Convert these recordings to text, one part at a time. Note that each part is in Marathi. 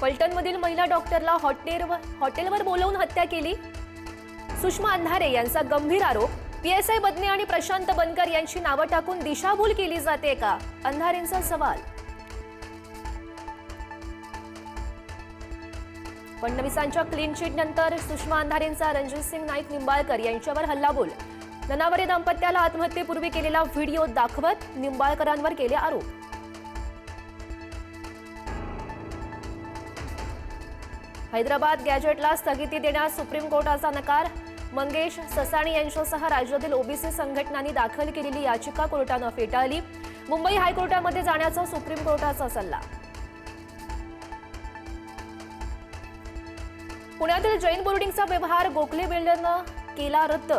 फलटणमधील महिला डॉक्टरला हॉटेलवर हॉटेलवर बोलवून हत्या केली? सुषमा अंधारे यांचा गंभीर आरोप. पीएसआय बदने आणि प्रशांत बनकर यांची नावं टाकून दिशाभूल केली जाते का? अंधारेंचा सवाल. फडणवीसांच्या क्लीन चिट नंतर सुषमा अंधारेंचा रणजित सिंग नाईक निंबाळकर यांच्यावर हल्लाबोल. ननावरे दाम्पत्याला आत्महत्येपूर्वी केलेला व्हिडिओ दाखवत निंबाळकरांवर केले आरोप. हैदराबाद गॅजेटला स्थगिती देण्यास सुप्रीम कोर्टाचा नकार मंगेश ससाणी यांच्यासह राज्यातील ओबीसी संघटनांनी दाखल केलेली याचिका कोर्टानं फेटाळली. मुंबई हायकोर्टामध्ये जाण्याचा सुप्रीम कोर्टाचा सल्ला. पुण्यातील जैन बोर्डिंगचा व्यवहार गोखले बिल्डरनं केला रद्द.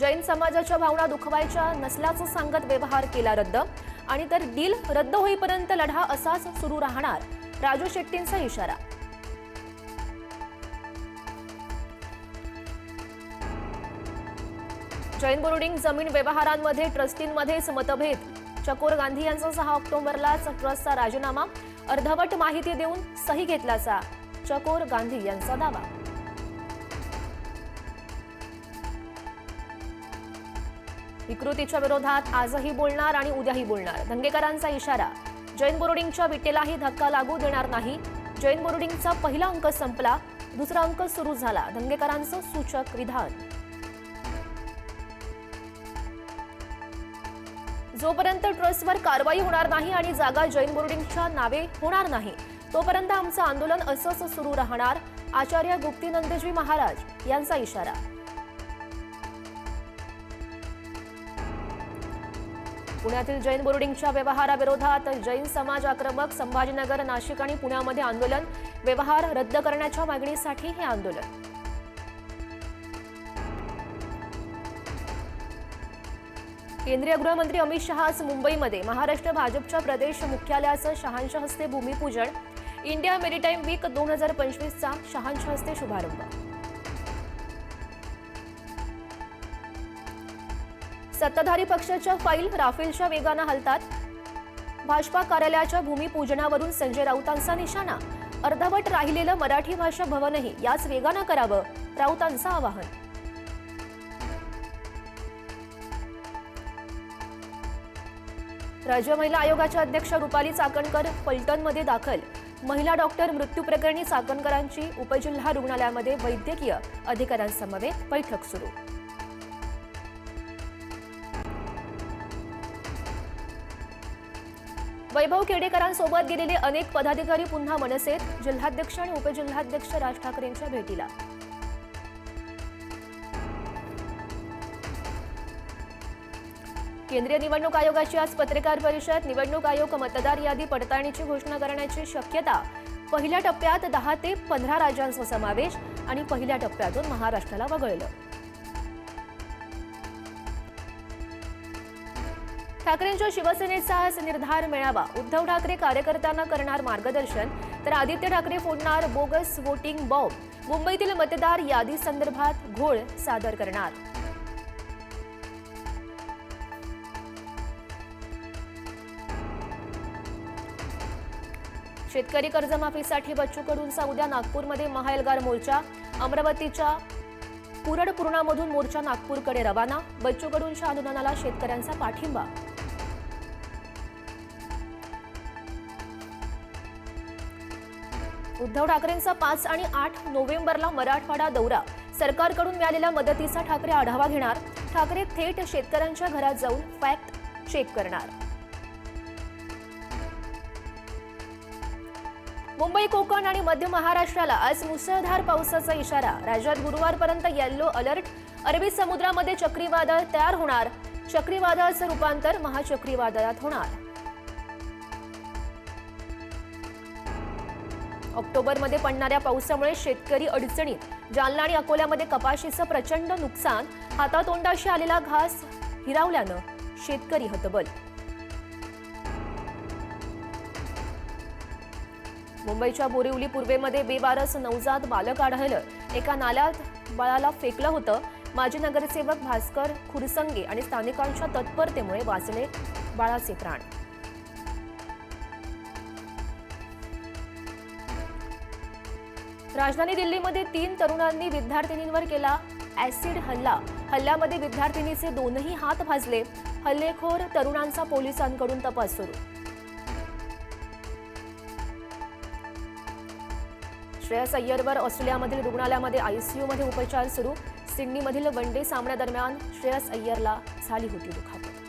जैन समाजाच्या भावना दुखवायच्या नसल्याचं सांगत व्यवहार केला रद्द. आणि तर डील रद्द होईपर्यंत लढा असाच सुरू राहणार राजू शेट्टींचा इशारा. जैन बोर्डिंग जमीन व्यवहारांमध्ये ट्रस्टींमध्येच मतभेद. चकोर गांधी यांचा सहा ऑक्टोबरलाच ट्रस्टचा राजीनामा. अर्धवट माहिती देऊन सही घेतल्याचा चकोर गांधी यांचा दावा. विकृतीच्या विरोधात आजही बोलणार आणि उद्याही बोलणार. दंगेकरांचा इशारा. जैन बोर्डिंगच्या विटेलाही धक्का लागू देणार नाही. जैन बोर्डिंगचा पहिला अंक संपला दुसरा अंक सुरू झाला. दंगेकरांचं सूचक विधान. जोपर्यंत ट्रस्टवर कारवाई होणार नाही आणि जागा जैन बोर्डिंगच्या नावे होणार नाही तोपर्यंत आमचं आंदोलन असंच सुरू राहणार आचार्य गुप्तीनंदजी महाराज यांचा इशारा. पुण्यातील जैन बोर्डिंगच्या व्यवहाराविरोधात जैन समाज आक्रमक संभाजीनगर नाशिक आणि पुण्यामध्ये आंदोलन व्यवहार रद्द करण्याच्या मागणीसाठी हे आंदोलन. केंद्रीय गृहमंत्री अमित शहा आज मुंबईमध्ये. महाराष्ट्र भाजपच्या प्रदेश मुख्यालयाचं शहांच्या हस्ते भूमिपूजन. इंडिया मेरीटाईम वीक दोन हजार पंचवीसचा शहांच्या हस्ते शुभारंभ. सत्ताधारी पक्षाच्या फाईल राफेलच्या वेगानं हलतात. भाजपा कार्यालयाच्या भूमिपूजनावरून संजय राऊतांचा निशाणा. अर्धवट राहिलेलं मराठी भाषा भवनही याच वेगानं करावं राऊतांचं आवाहन. राज्य महिला आयोगाच्या अध्यक्ष रुपाली चाकणकर फलटणमध्ये दाखल. महिला डॉक्टर मृत्यू प्रकरणी चाकणकरांची उपजिल्हा रुग्णालयामध्ये वैद्यकीय अधिकाऱ्यांसमवेत बैठक सुरू. वैभव खेडेकरांसोबत गेलेले अनेक पदाधिकारी पुन्हा मनसेत. जिल्हाध्यक्ष आणि उपजिल्हाध्यक्ष राज ठाकरेंच्या भेटीला. केंद्रीय निवडणूक आयोगाची आज पत्रकार परिषद. निवडणूक आयोग मतदार यादी पडताळणीची घोषणा करण्याची शक्यता. पहिल्या टप्प्यात दहा ते पंधरा राज्यांचा समावेश आणि पहिल्या टप्प्यातून महाराष्ट्राला वगळलं. ठाकरेंच्या शिवसेनेचा आज निर्धार मेळावा. उद्धव ठाकरे कार्यकर्त्यांना करणार मार्गदर्शन. तर आदित्य ठाकरे फोडणार बोगस वोटिंग बॉम्ब. मुंबईतील मतदार यादी संदर्भात घोळ सादर करणार. शेतकरी कर्जमाफीसाठी बच्चू कडूंचा उद्या नागपूरमध्ये महाएल्गार मोर्चा अमरावतीच्या कुरडपूर्णामधून मोर्चा नागपूरकडे रवाना बच्चू कडूंच्या आंदोलनाला शेतकऱ्यांचा पाठिंबा. उद्धव ठाकरेंचा पाच आणि आठ नोव्हेंबरला मराठवाडा दौरा. सरकारकडून मिळालेल्या मदतीचा ठाकरे आढावा घेणार. ठाकरे थेट शेतकऱ्यांच्या घरात जाऊन फॅक्ट चेक करणार. मुंबई कोकण आणि मध्य महाराष्ट्राला आज मुसळधार पावसाचा इशारा. राज्यात गुरुवारपर्यंत येल्लो अलर्ट अरबी समुद्रामध्ये चक्रीवादळ तयार होणार. चक्रीवादळाचं रूपांतर महाचक्रीवादळात होणार. ऑक्टोबरमध्ये पडणाऱ्या पावसामुळे शेतकरी अडचणीत. जालना आणि अकोल्यामध्ये कपाशीचं प्रचंड नुकसान. हातातोंडाशी आलेला घास हिरावल्यानं शेतकरी हतबल मुंबईच्या बोरिवली पूर्वेमध्ये बेवारस नवजात बालक आढळलं. एका नाल्यात बाळाला फेकलं होतं. माजी नगरसेवक भास्कर खुरसंगे आणि स्थानिकांच्या तत्परतेमुळे वाचले बाळाचे प्राण. राजधानी दिल्लीमध्ये तीन तरुणांनी विद्यार्थिनींवर केला ऍसिड हल्ला. हल्ल्यामध्ये विद्यार्थिनीचे दोनही हात भाजले. हल्लेखोर तरुणांचा पोलिसांकडून तपास सुरू. श्रेयस अय्यरवर ऑस्ट्रेलियामधील रुग्णालयामध्ये आयसीयूमध्ये उपचार सुरू. सिडनीमधील वन डे सामन्यादरम्यान श्रेयस अय्यरला झाली होती दुखापत.